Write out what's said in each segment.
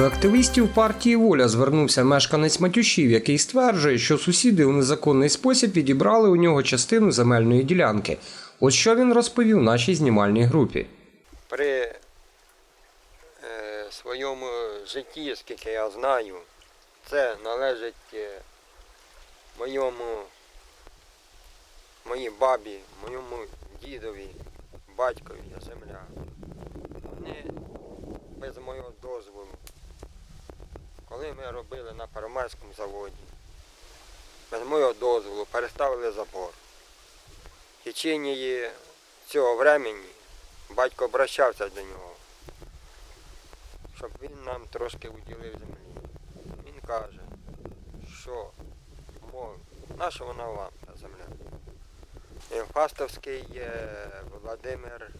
До активістів партії Воля звернувся мешканець Матюшів, який стверджує, що сусіди у незаконний спосіб відібрали у нього частину земельної ділянки. Ось що він розповів нашій знімальній групі. При е, своєму житті, скільки я знаю, це належить е, моєму, моїй бабі, моєму дідові, батькові земля. Вони без моєго дозволу, коли ми робили на Первомайському заводі, без моєго дозволу переставили забор. В течение цього времени батько обращався до нього, щоб він нам трошки уділив землі. Він каже, що мов, наша вона вам та земля. Фастовський Володимир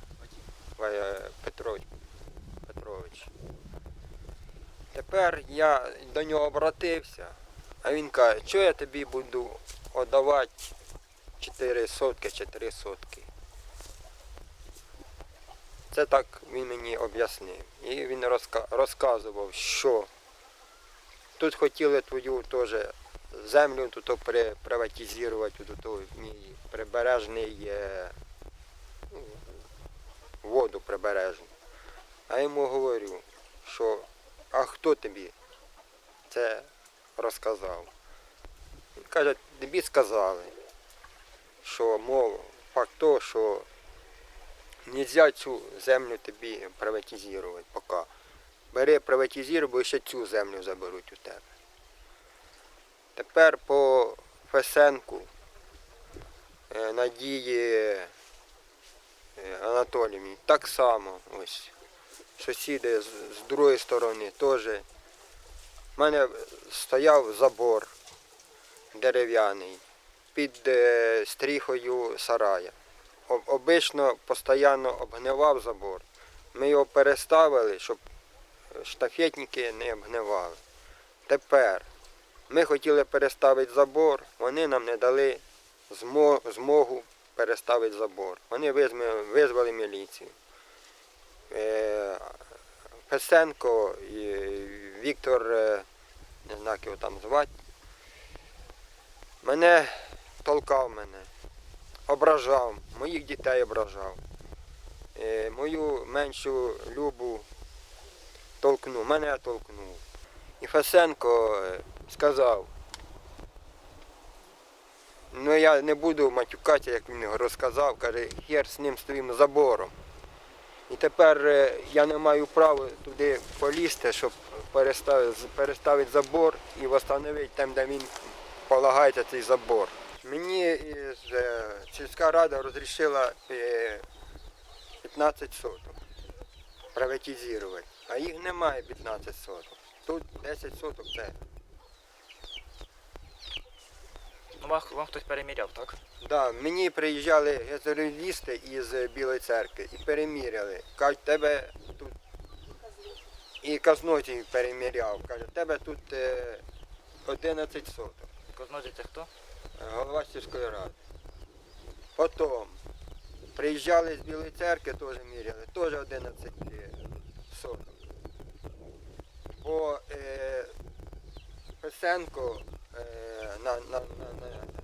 Петрович. Тепер я до нього обратився, а він каже, що я тобі буду віддавати 4 сотки чи 3 сотки. Це так він мені об'яснив. І він розка- розказував, що тут хотіли твою теж землю тут при, приватизувати, тут мій прибережний е, воду прибережну. А йому говорю, що а хто тобі це розказав? Каже, тобі сказали, що мов факт того, що Нельзя цю землю тобі приватизувати поки. Бери приватизуй, бо ще цю землю заберуть у тебе. Тепер по Фесенку е, Надії е, Анатоліївні так само ось. Сусіди з, з другої сторони теж. У мене стояв забор дерев'яний під е, стріхою сарая об- обично постійно обгнивав забор. Ми його переставили, щоб штафетники не обгнивали. Тепер ми хотіли переставити забор, вони нам не дали змогу переставити забор. Вони визвали міліцію. Е, Песенко і Віктор, е, не знаю, його там звати, мене толкав мене ображав, моїх дітей ображав. Е, мою меншу любу толкнув, мене толкнув. І Фасенко е, сказав, ну я не буду матюкати, як він розказав, каже, хер з ним з твоїм забором. І тепер е, я не маю права туди полізти, щоб переставити, забор і встановити там, де він полагається цей забор. Мені е, сільська рада розрішила е, 15 соток приватизувати, а їх немає 15 соток. Тут 10 соток це. Ну, вам, вам хтось переміряв, так? Да, мені приїжджали гетеролісти із е, Білої церкви і переміряли. Кажуть, тебе тут і казноті переміряв. Каже, тебе тут е, 11 соток. Кознозі це хто? голова сільської ради. Потім приїжджали з Білої церкви, теж міряли, теж 11 соток. Бо е, Песенко е, на, на, на,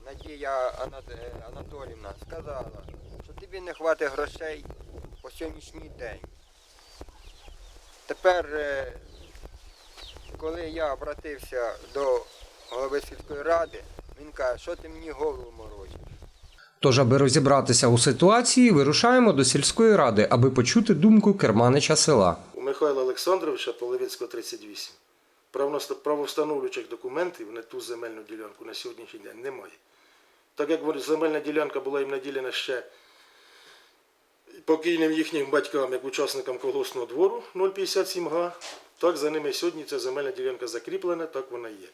Надія Ана- Анатолівна сказала, що тобі не вистачить грошей по сьогоднішній день. Тепер, е, коли я обратився до голови сільської ради, він каже, що ти мені голову морочиш? Тож, аби розібратися у ситуації, вирушаємо до сільської ради, аби почути думку керманича села. У Михайла Олександровича Половецького 38 правоност- правовстановлюючих документів на ту земельну ділянку на сьогоднішній день немає. Так як земельна ділянка була їм наділена ще покійним їхнім батькам, як учасникам колгоспного двору 057 га, так за ними сьогодні ця земельна ділянка закріплена, так вона є.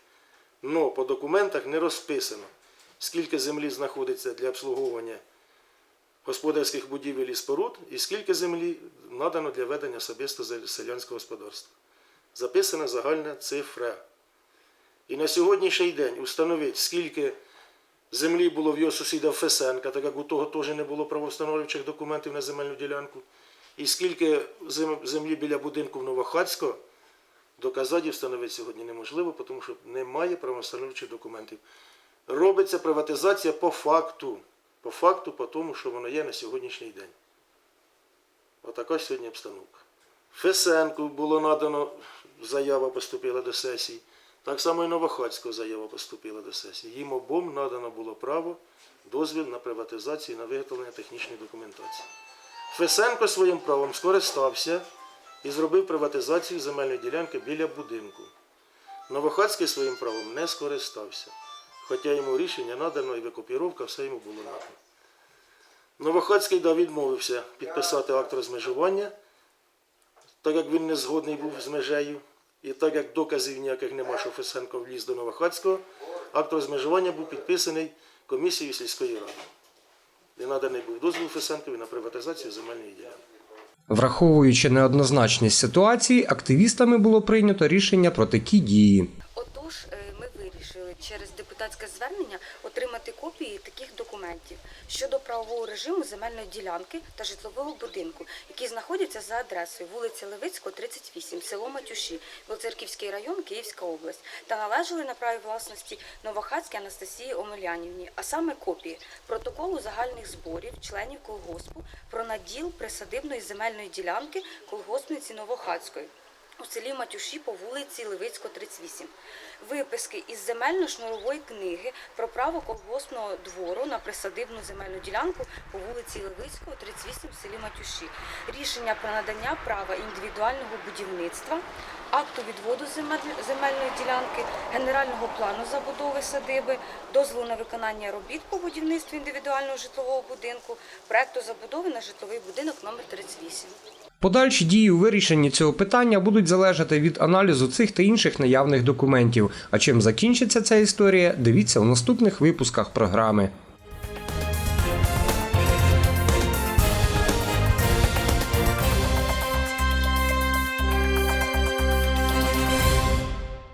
Но по документах не розписано, скільки землі знаходиться для обслуговування господарських будівель і споруд, і скільки землі надано для ведення особисто селянського господарства. Записана загальна цифра. І на сьогоднішній день установити, скільки землі було в його сусіда Фесенка, так як у того теж не було правовстановлюючих документів на земельну ділянку, і скільки землі біля будинку в Новохацького доказати встановити сьогодні неможливо, тому що немає правоустановчих документів. Робиться приватизація по факту. По факту, по тому, що воно є на сьогоднішній день. Отака сьогодні обстановка. Фесенку було надано, заява поступила до сесії. Так само і Новохацького заява поступила до сесії. Їм обом надано було право, дозвіл на приватизацію і на виготовлення технічної документації. Фесенко своїм правом скористався і зробив приватизацію земельної ділянки біля будинку. Новохацький своїм правом не скористався, хоча йому рішення надано і викопіровка, все йому було надано. Новохацький да, відмовився підписати акт розмежування, так як він не згодний був з межею, і так як доказів ніяких нема, що Фесенко вліз до Новохацького, акт розмежування був підписаний комісією сільської ради. І наданий був дозвіл Фесенкові на приватизацію земельної ділянки. Враховуючи неоднозначність ситуації, активістами було прийнято рішення про такі дії. Отож, е, ми вирішили через депутатське звернення отримати копії таких документів щодо правового режиму земельної ділянки та житлового будинку, які знаходяться за адресою вулиця Левицького, 38, село Матюші, Білоцерківський район, Київська область, та належали на праві власності Новохацькій Анастасії Омелянівні, а саме копії протоколу загальних зборів членів колгоспу про наділ присадибної земельної ділянки колгоспниці Новохацької у селі Матюші по вулиці Левицько, 38. Виписки із земельно-шнурової книги про право колгоспного двору на присадибну земельну ділянку по вулиці Левицького, 38 в селі Матюші. Рішення про надання права індивідуального будівництва, акту відводу земельної ділянки, генерального плану забудови садиби, дозволу на виконання робіт по будівництву індивідуального житлового будинку, проекту забудови на житловий будинок номер 38. Подальші дії у вирішенні цього питання будуть залежати від аналізу цих та інших наявних документів. А чим закінчиться ця історія, дивіться у наступних випусках програми.